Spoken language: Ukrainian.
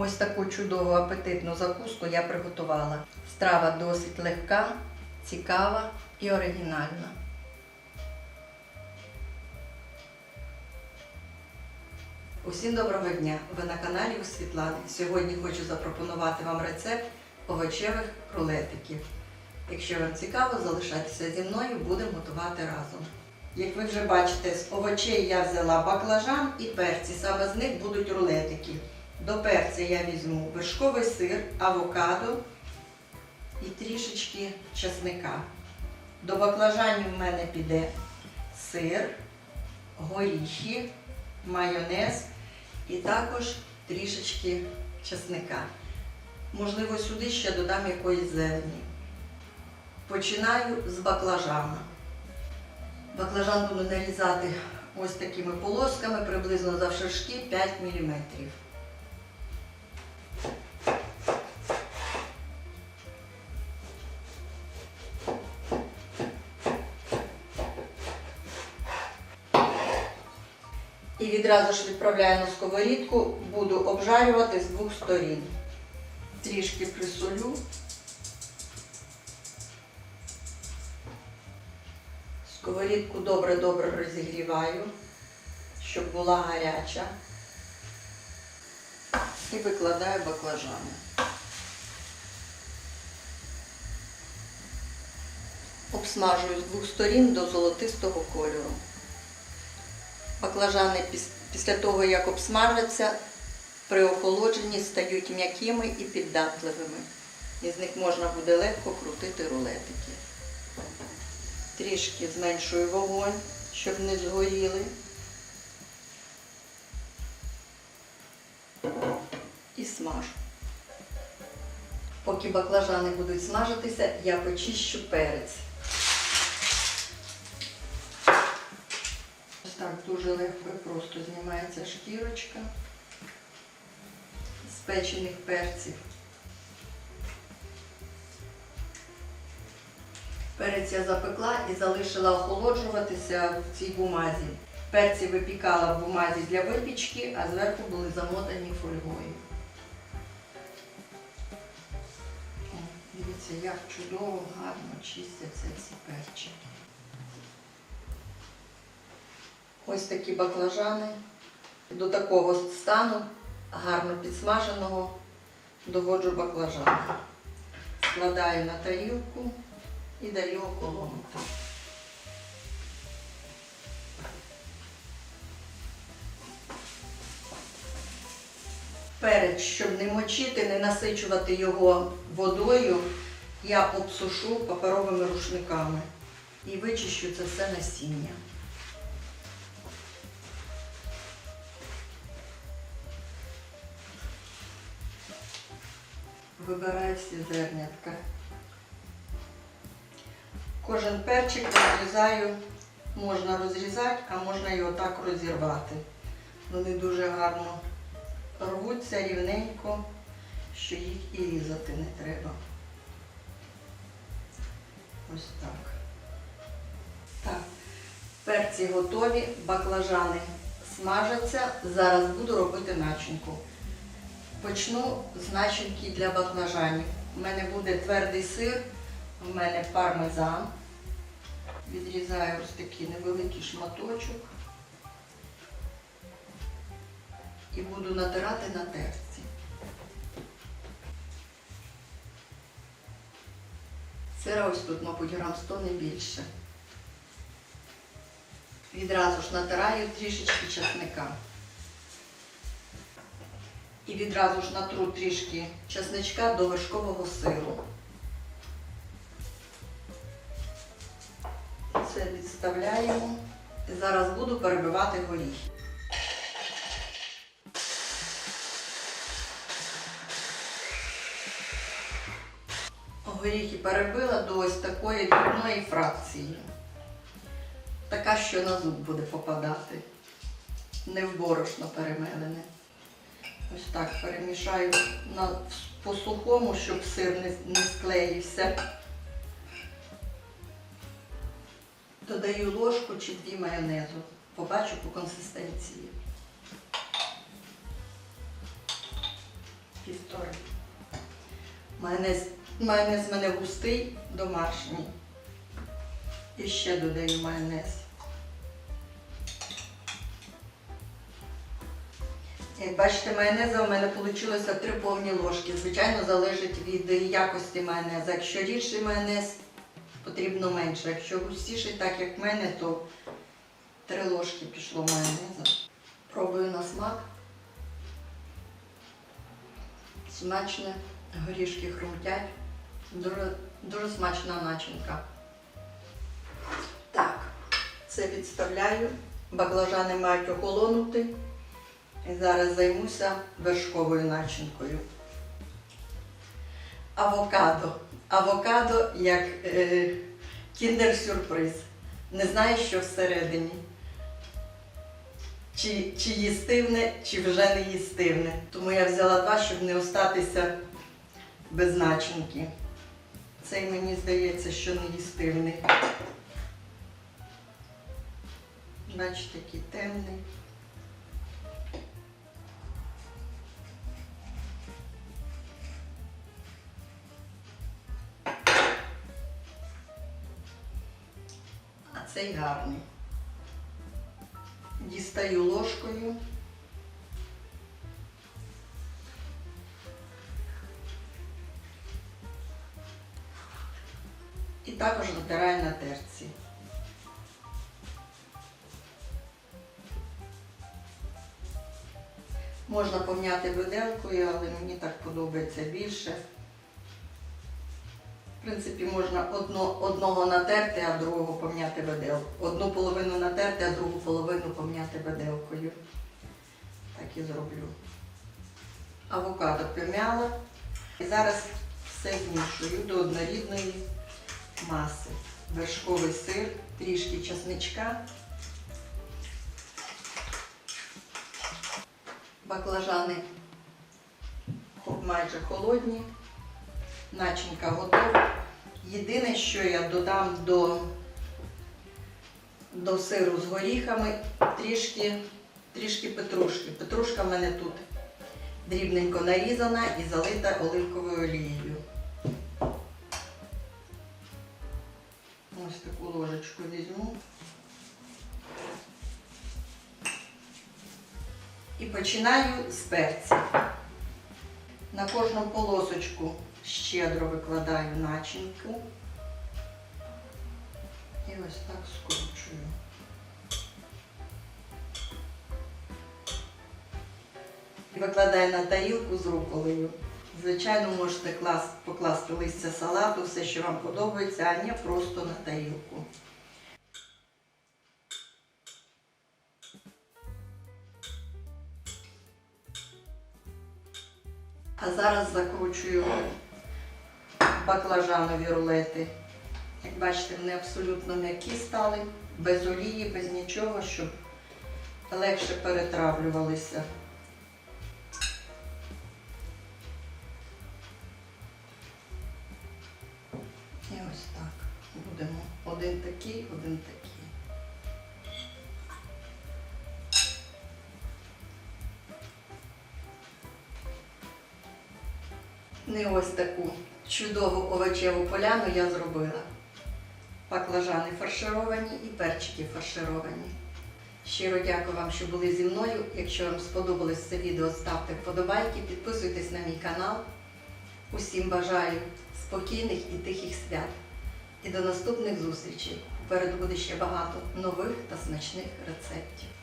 Ось таку чудову апетитну закуску я приготувала. Страва досить легка, цікава і оригінальна. Усім доброго дня! Ви на каналі у Світлани. Сьогодні хочу запропонувати вам рецепт овочевих рулетиків. Якщо вам цікаво, залишайтеся зі мною, будемо готувати разом. Як ви вже бачите, з овочей я взяла баклажан і перці. Саме з них будуть рулетики. До перця я візьму вершковий сир, авокадо і трішечки чесника. До баклажанів в мене піде сир, горіхи, майонез і також трішечки чесника. Можливо, сюди ще додам якоїсь зелені. Починаю з баклажана. Баклажан буду нарізати ось такими полосками, приблизно завширшки 5 мм. І відразу ж відправляю на сковорідку, буду обжарювати з двох сторін. Трішки присолю. Сковорідку добре-добре розігріваю, щоб була гаряча. І викладаю баклажани. Обсмажую з двох сторін до золотистого кольору. Баклажани після того, як обсмажаться, при охолодженні стають м'якими і піддатливими. І з них можна буде легко крутити рулетики. Трішки зменшую вогонь, щоб не згоріли. І смажу. Поки баклажани будуть смажитися, я почищу перець. Так дуже легко і просто знімається шкірочка з печених перців. Перець я запекла і залишила охолоджуватися в цій бумазі. Перці випікала в бумазі для випічки, а зверху були замотані фольгою. Дивіться, як чудово, гарно чистяться ці перчики. Ось такі баклажани. До такого стану гарно підсмаженого доводжу баклажани. Складаю на тарілку і даю охолонути. Перець, щоб не мочити, не насичувати його водою, я обсушу паперовими рушниками і вичищу це все насіння. Вибираю всі зернятка. Кожен перчик розрізаю, можна розрізати, а можна його так розірвати. Вони дуже гарно рвуться рівненько, що їх і різати не треба. Ось так. Так, перці готові, баклажани смажаться. Зараз буду робити начинку. Почну з начинки для баклажанів. У мене буде твердий сир, у мене пармезан. Відрізаю ось такий невеликий шматочок і буду натирати на терці. Сира ось тут, мабуть, грам 100 не більше. Відразу ж натираю трішечки чесника. І відразу ж натру трішки чесничка до вершкового сиру. Це відставляємо. І зараз буду перебивати горіхи. Горіхи перебила до ось такої дрібної фракції. Така, що на зуб буде попадати. Не в борошно перемелене. Ось так перемішаю на, по сухому, щоб сир не, не склеївся. Додаю ложку чи дві майонезу. Побачу по консистенції. півтори. Майонез, майонез в мене густий, домашній. І ще додаю майонез. Як бачите, майонеза у мене вийшло 3 повні ложки. Звичайно, залежить від якості майонеза. Якщо рідший майонез, потрібно менше. Якщо густіший, так як в мене, то 3 ложки пішло майонеза. Пробую на смак. Смачне, горішки хрумтять. Дуже, дуже смачна начинка. Так, це відставляю. Баклажани мають охолонути. І зараз займуся вершковою начинкою. Авокадо. Авокадо як е, кіндер-сюрприз. Не знаю, що всередині. Чи, чи їстивне, чи вже не їстивне. Тому я взяла два, щоб не остатися без начинки. Цей мені здається, що не їстивний. Бачите, такий темний. Цей гарний. Дістаю ложкою. І також натираю на терці. Можна пом'яти виделкою, але мені так подобається більше. В принципі, можна одно, одного натерти, а другого пом'яти виделкою. Одну половину натерти, а другу половину пом'яти виделкою. Так і зроблю. Авокадо пом'яла. І зараз все змішую до однорідної маси. Вершковий сир, трішки чесничка. Баклажани майже холодні. Начинка готова. Єдине, що я додам до, до сиру з горіхами, трішки, трішки петрушки. Петрушка в мене тут дрібненько нарізана і залита оливковою олією. Ось таку ложечку візьму. І починаю з перців. На кожну полосочку щедро викладаю начинку. І ось так скручую. Викладаю на тарілку з руколею. Звичайно, можете клас- покласти листя салату, все, що вам подобається, а не просто на тарілку. А зараз закручую баклажанові рулети. Як бачите, вони абсолютно м'які стали, без олії, без нічого, щоб легше перетравлювалися. І ось так будемо. Один такий, один такий. Не ось таку чудову овочеву поляну я зробила. Баклажани фаршировані і перчики фаршировані. Щиро дякую вам, що були зі мною. Якщо вам сподобалось це відео, ставте вподобайки, підписуйтесь на мій канал. Усім бажаю спокійних і тихих свят. І до наступних зустрічей. Попереду буде ще багато нових та смачних рецептів.